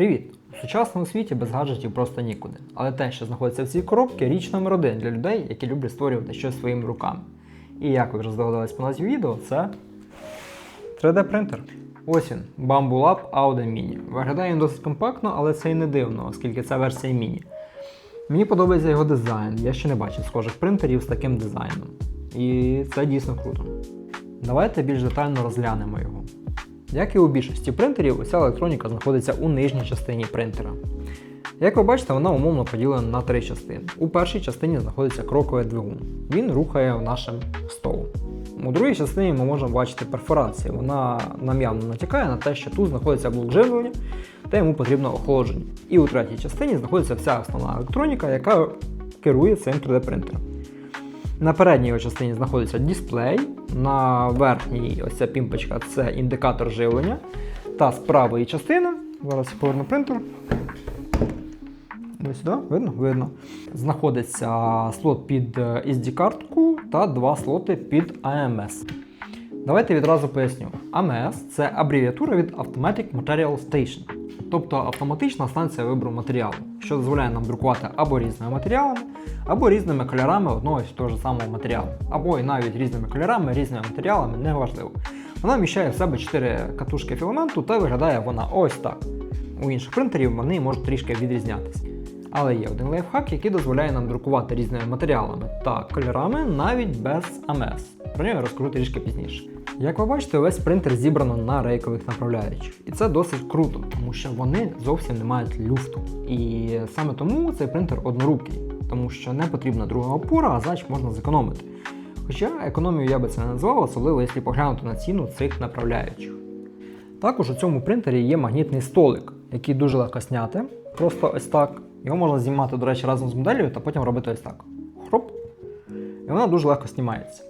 Привіт! У сучасному світі без гаджетів просто нікуди. Але те, що знаходиться в цій коробці, річ номер один для людей, які люблять створювати щось своїми руками. І як ви вже здогадались по назві відео, це 3D-принтер. Ось він, Bamboo Lab Audio Mini. Виглядає він досить компактно, але це і не дивно, оскільки це версія міні. Мені подобається його дизайн. Я ще не бачив схожих принтерів з таким дизайном. І це дійсно круто. Давайте більш детально розглянемо його. Як і у більшості принтерів, уся електроніка знаходиться у нижній частині принтера. Як ви бачите, вона умовно поділена на три частини. У першій частині знаходиться кроковий двигун. Він рухає нашим столом. У другій частині ми можемо бачити перфорацію. Вона нам явно натякає на те, що тут знаходиться блок живлення та йому потрібно охолодження. І у третій частині знаходиться вся основна електроніка, яка керує цим 3D-принтером. На передній частині знаходиться дисплей, на верхній ось ця пімпочка це індикатор живлення. Та з правої частини, зараз поверну принтер. Ось сюди, видно? Видно. Знаходиться слот під е, SD-картку та два слоти під AMS. Давайте відразу поясню. AMS це абревіатура від Automatic Material Station, тобто автоматична станція вибору матеріалу, що дозволяє нам друкувати або різними матеріалами, або різними кольорами одного і того ж самого матеріалу, або і навіть різними кольорами, різними матеріалами, неважливо. Вона вміщає в себе 4 катушки філаменту та виглядає вона ось так. У інших принтерів вони можуть трішки відрізнятися. Але є один лайфхак, який дозволяє нам друкувати різними матеріалами та кольорами навіть без АМС. Про нього я розкажу трішки пізніше. Як ви бачите, весь принтер зібрано на рейкових направляючих. І це досить круто, тому що вони зовсім не мають люфту. І саме тому цей принтер однорукий, тому що не потрібна друга опора, а значить можна зекономити. Хоча економію я би це не назвав, особливо якщо поглянути на ціну цих направляючих. Також у цьому принтері є магнітний столик, який дуже легко зняти. Просто ось так. Його можна знімати, до речі, разом з моделлю та потім робити ось так. Хроп. І вона дуже легко знімається.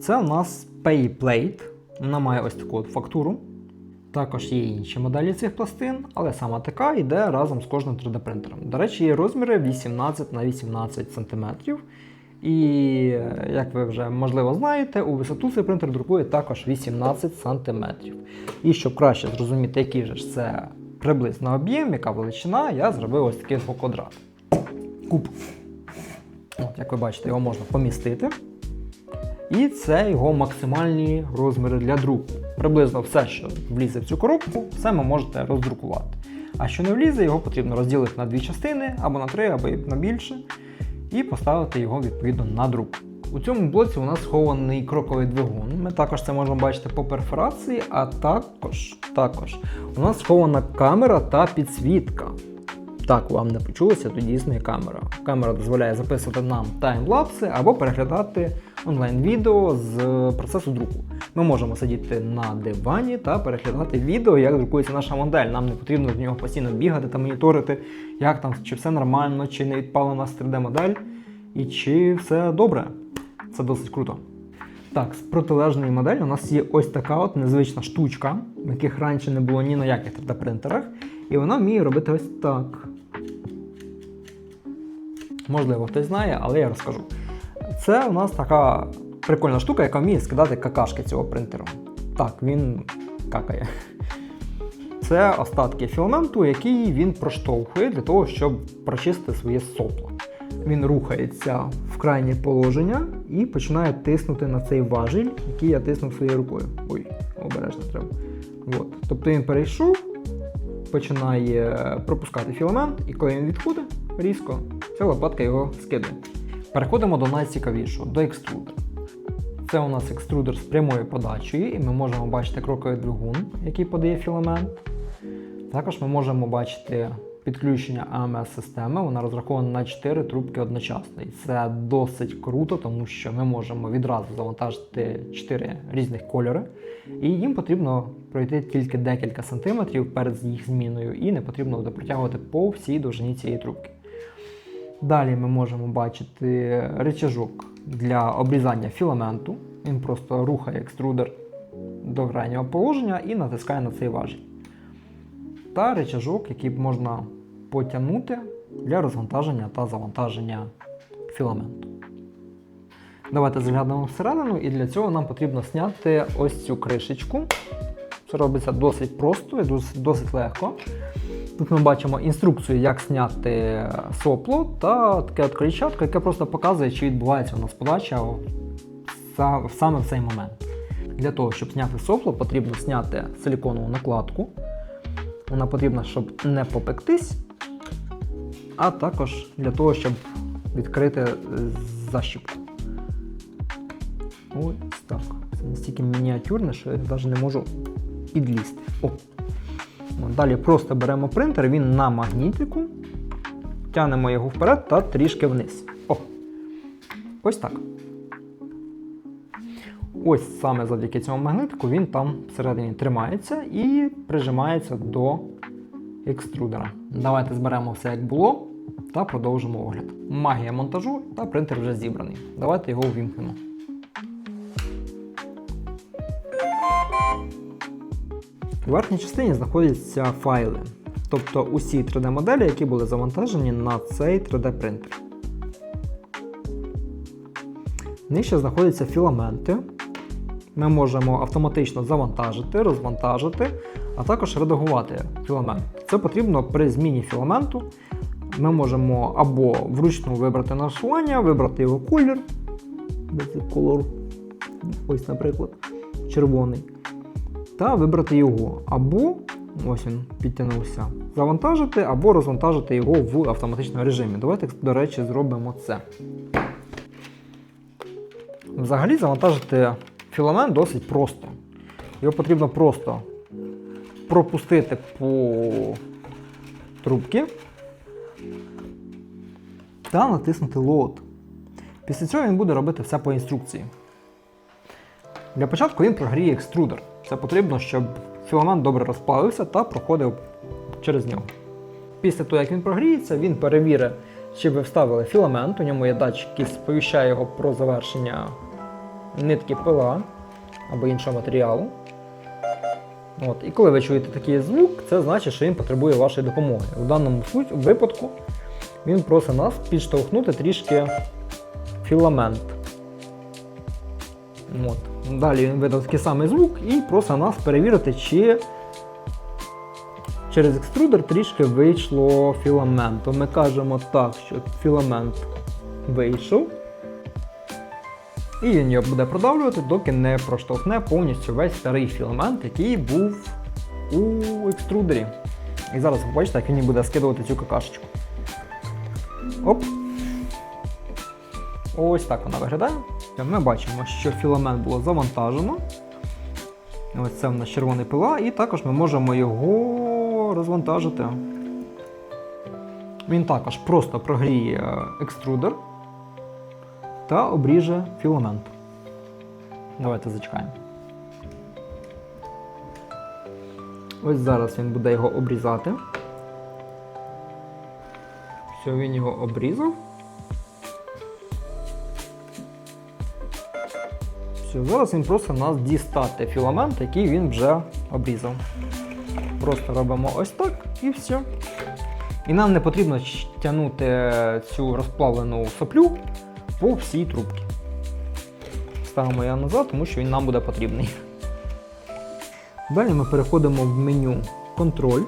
Це у нас Payplate. Вона має ось таку от фактуру. Також є інші моделі цих пластин, але саме така йде разом з кожним 3D-принтером. До речі, є розміри 18 на 18 см. І, як ви вже можливо знаєте, у висоту цей принтер друкує також 18 см. І щоб краще зрозуміти, який же ж це приблизно об'єм, яка величина, я зробив ось такий свого квадрат. Куб. От, як ви бачите, його можна помістити. І це його максимальні розміри для друку. Приблизно все, що влізе в цю коробку, все ви можете роздрукувати. А що не влізе, його потрібно розділити на дві частини, або на три, або на більше, і поставити його відповідно на друк. У цьому блоці у нас схований кроковий двигун. Ми також це можемо бачити по перфорації, а також, також у нас схована камера та підсвітка. Так, вам не почулося, то дійсно є камера. Камера дозволяє записувати нам таймлапси або переглядати онлайн-відео з процесу друку. Ми можемо сидіти на дивані та переглядати відео, як друкується наша модель. Нам не потрібно з нього постійно бігати та моніторити, як там, чи все нормально, чи не відпала у нас 3D-модель, і чи все добре. Це досить круто. Так, з протилежної моделі у нас є ось така от незвична штучка, яких раніше не було ні на яких 3D-принтерах. І вона вміє робити ось так. Можливо, хтось знає, але я розкажу. Це у нас така прикольна штука, яка вміє скидати какашки цього принтеру. Так, він какає. Це остатки філаменту, який він проштовхує для того, щоб прочистити своє сопло. Він рухається в крайнє положення і починає тиснути на цей важіль, який я тиснув своєю рукою. Ой, обережно треба. От. Тобто він перейшов, починає пропускати філамент, і коли він відходить різко, ця лопатка його скидає. Переходимо до найцікавішого, до екструдера. Це у нас екструдер з прямою подачею, і ми можемо бачити кроковий двигун, який подає філамент. Також ми можемо бачити підключення AMS-системи, вона розрахована на 4 трубки одночасно. І це досить круто, тому що ми можемо відразу завантажити 4 різних кольори, і їм потрібно пройти тільки декілька сантиметрів перед їх зміною, і не потрібно буде по всій довжині цієї трубки. Далі ми можемо бачити речажок для обрізання філаменту. Він просто рухає екструдер до крайнього положення і натискає на цей важіль. Та речажок, який можна потягнути для розвантаження та завантаження філаменту. Давайте заглянемо всередину, і для цього нам потрібно зняти ось цю кришечку. Це робиться досить просто і досить, досить легко. Тут ми бачимо інструкцію, як зняти сопло, та таке от колічатко, яке просто показує, чи відбувається у нас подача саме в цей момент. Для того, щоб зняти сопло, потрібно зняти силіконову накладку. Вона потрібна, щоб не попектись, а також для того, щоб відкрити е, защіпку. Ось так. Це настільки мініатюрне, що я навіть не можу підлізти. О. Далі просто беремо принтер, він на магнітику, тянемо його вперед та трішки вниз. О! Ось так. Ось саме завдяки цьому магнитику він там всередині тримається і прижимається до екструдера. Давайте зберемо все як було та продовжимо огляд. Магія монтажу та принтер вже зібраний. Давайте його увімкнемо. У верхній частині знаходяться файли, тобто усі 3D-моделі, які були завантажені на цей 3D-принтер. Нижче знаходяться філаменти. Ми можемо автоматично завантажити, розвантажити, а також редагувати філамент. Це потрібно при зміні філаменту. Ми можемо або вручну вибрати налаштування, вибрати його колір, колор, ось, наприклад, червоний та вибрати його. Або, ось він підтягнувся, завантажити, або розвантажити його в автоматичному режимі. Давайте, до речі, зробимо це. Взагалі завантажити філамент досить просто. Його потрібно просто пропустити по трубці та натиснути Load. Після цього він буде робити все по інструкції. Для початку він прогріє екструдер. Це потрібно, щоб філамент добре розплавився та проходив через нього. Після того, як він прогріється, він перевірить, чи ви вставили філамент, у ньому є датчик, який сповіщає його про завершення нитки пила або іншого матеріалу. От. І коли ви чуєте такий звук, це значить, що він потребує вашої допомоги. У даному випадку він просить нас підштовхнути трішки філамент. От. Далі він видав такий самий звук і просить нас перевірити, чи через екструдер трішки вийшло філаменту. Ми кажемо так, що філамент вийшов. І він його буде продавлювати, доки не проштовхне повністю весь старий філамент, який був у екструдері. І зараз ви бачите, як він буде скидувати цю какашечку. Оп. Ось так вона виглядає. Ми бачимо, що філамент було завантажено. Ось це в нас червоний пила, і також ми можемо його розвантажити. Він також просто прогріє екструдер та обріже філамент. Давайте зачекаємо. Ось зараз він буде його обрізати. Все, він його обрізав. Все, зараз він просить нас дістати філамент, який він вже обрізав. Просто робимо ось так і все. І нам не потрібно тягнути цю розплавлену соплю по всій трубці. Ставимо його назад, тому що він нам буде потрібний. Далі ми переходимо в меню Контроль,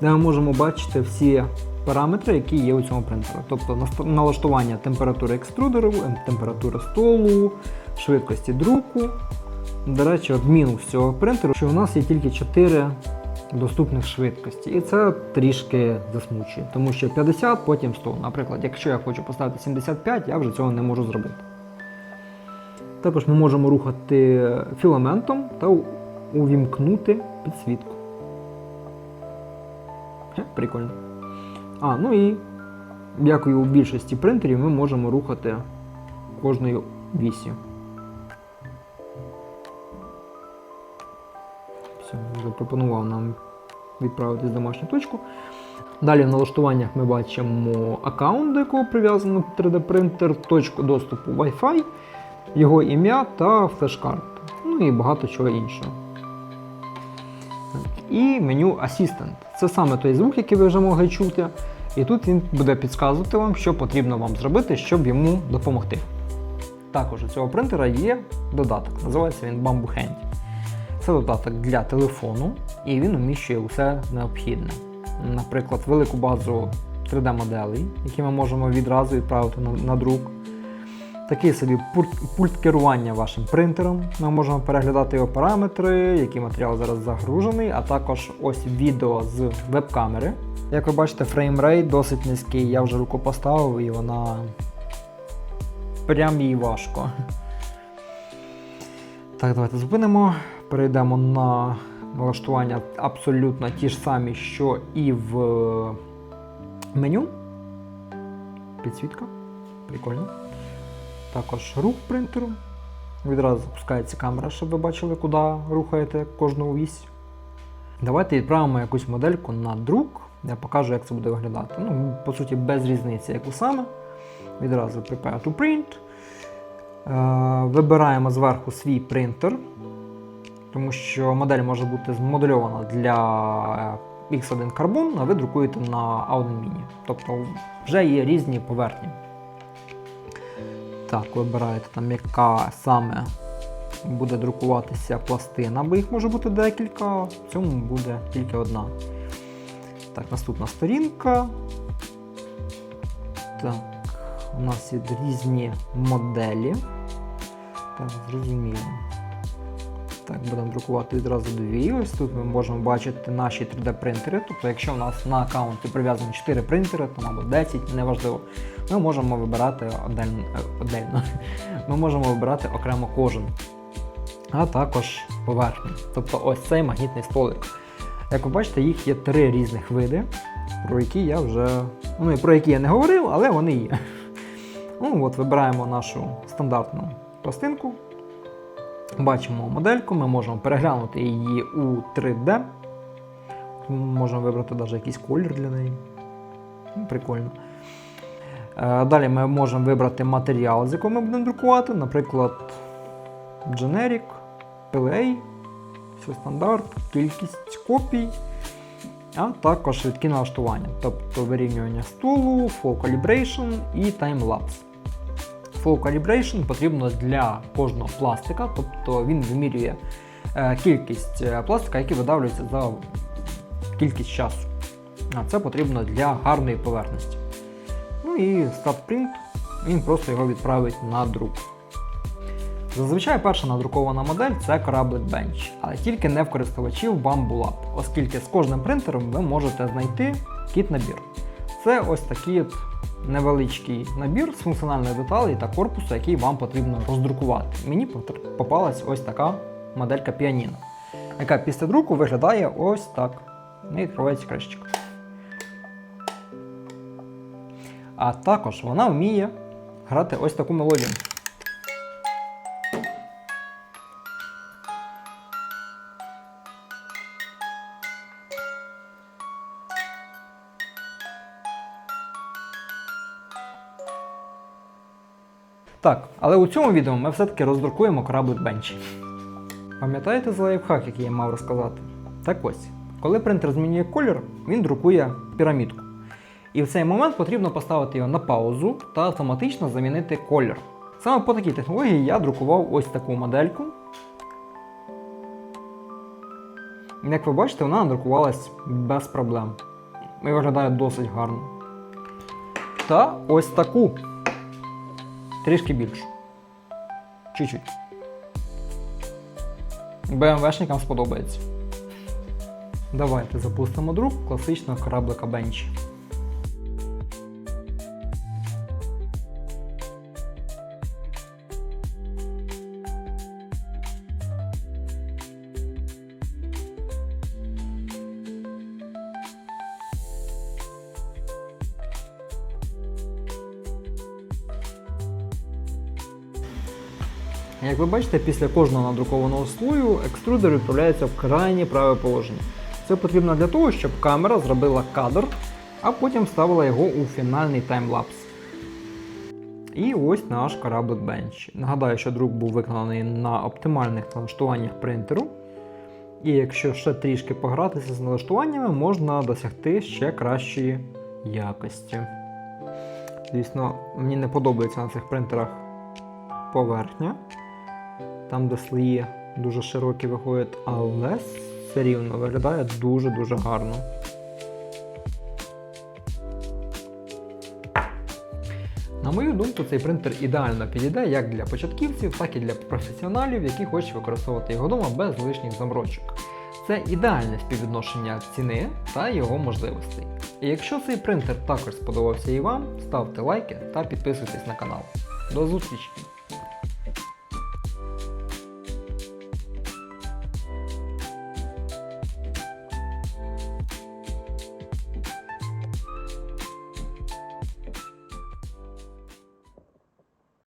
де ми можемо бачити всі параметри, які є у цьому принтеру. Тобто налаштування температури екструдеру, ем, температури столу, швидкості друку. До речі, от мінус цього принтеру, що у нас є тільки 4 доступних швидкості. І це трішки засмучує, тому що 50, потім 100. Наприклад, якщо я хочу поставити 75, я вже цього не можу зробити. Також ми можемо рухати філаментом та увімкнути підсвітку. Прикольно. А, ну і як і у більшості принтерів, ми можемо рухати кожною вісю. Все, запропонував нам відправитись в домашню точку. Далі в налаштуваннях ми бачимо аккаунт, до якого прив'язано 3D-принтер, точку доступу Wi-Fi, його ім'я та флеш-карту. Ну і багато чого іншого. І меню Assistant. Це саме той звук, який ви вже могли чути. І тут він буде підказувати вам, що потрібно вам зробити, щоб йому допомогти. Також у цього принтера є додаток, називається він Bamboo Handy. Це додаток для телефону, і він вміщує усе необхідне. Наприклад, велику базу 3D-моделей, які ми можемо відразу відправити на, друк. Такий собі пульт, керування вашим принтером. Ми можемо переглядати його параметри, який матеріал зараз загружений, а також ось відео з веб-камери. Як ви бачите, фреймрейт досить низький, я вже руку поставив і вона прям їй важко. Так, давайте зупинимо. Перейдемо на налаштування абсолютно ті ж самі, що і в меню. Підсвітка. Прикольно. Також рух принтеру. Відразу запускається камера, щоб ви бачили, куди рухаєте кожну вісь. Давайте відправимо якусь модельку на друк. Я покажу, як це буде виглядати. Ну, по суті, без різниці, яку саме. Відразу prepare to print. Е, Вибираємо зверху свій принтер, тому що модель може бути змодельована для X1 Carbon, а ви друкуєте на A1 Mini. Тобто вже є різні поверхні. Так, вибираєте там, яка саме буде друкуватися пластина, бо їх може бути декілька, в цьому буде тільки одна. Так, наступна сторінка. Так, у нас є різні моделі. Так, зрозуміло. Так, будемо друкувати відразу дві. Ось тут ми можемо бачити наші 3D-принтери. Тобто, якщо у нас на аккаунті прив'язані 4 принтери, там або 10, неважливо, ми можемо вибирати отдельно, е. Ми можемо вибирати окремо кожен. А також поверхню. Тобто ось цей магнітний столик. Як ви бачите, їх є три різних види, про які я вже. Ну про які я не говорив, але вони є. Ну от Вибираємо нашу стандартну пластинку. Бачимо модельку, ми можемо переглянути її у 3D. Можемо вибрати навіть якийсь колір для неї. Ну, Прикольно. Е, Далі ми можемо вибрати матеріал, з якого ми будемо друкувати, наприклад, Generic, PLA, все стандарт, кількість копій, а також швидкі налаштування, тобто вирівнювання столу, Calibration і Timelapse. Flow Calibration потрібно для кожного пластика, тобто він вимірює е, кількість е, пластика, який видавлюється за кількість часу. А це потрібно для гарної поверхності. Ну і Start Print, він просто його відправить на друк. Зазвичай перша надрукована модель це кораблик Bench, але тільки не в користувачів Bamboo Lab, оскільки з кожним принтером ви можете знайти кіт-набір. Це ось такий невеличкий набір з функціональних деталей та корпусу, який вам потрібно роздрукувати. Мені попалась ось така моделька піаніно, яка після друку виглядає ось так. І відкривається кришечка. А також вона вміє грати ось таку мелодію. Так, але у цьому відео ми все-таки роздрукуємо кораблик Бенчі. Пам'ятаєте за лайфхак, який я мав розказати? Так ось, коли принтер змінює колір, він друкує пірамідку. І в цей момент потрібно поставити його на паузу та автоматично замінити колір. Саме по такій технології я друкував ось таку модельку. Як ви бачите, вона надрукувалась без проблем. І виглядає досить гарно. Та ось таку. Трішки більше. Чуть-чуть. БМВшникам сподобається. Давайте запустимо друк класичного кораблика Бенч. Як ви бачите, після кожного надрукованого слою екструдер відправляється в крайнє праве положення. Це потрібно для того, щоб камера зробила кадр, а потім вставила його у фінальний таймлапс. І ось наш кораблик Bench. Нагадаю, що друк був виконаний на оптимальних налаштуваннях принтеру. І якщо ще трішки погратися з налаштуваннями, можна досягти ще кращої якості. Звісно, мені не подобається на цих принтерах поверхня, там, де слої дуже широкі виходять, але все рівно виглядає дуже-дуже гарно. На мою думку, цей принтер ідеально підійде як для початківців, так і для професіоналів, які хочуть використовувати його вдома без лишніх заморочок. Це ідеальне співвідношення ціни та його можливостей. І якщо цей принтер також сподобався і вам, ставте лайки та підписуйтесь на канал. До зустрічі!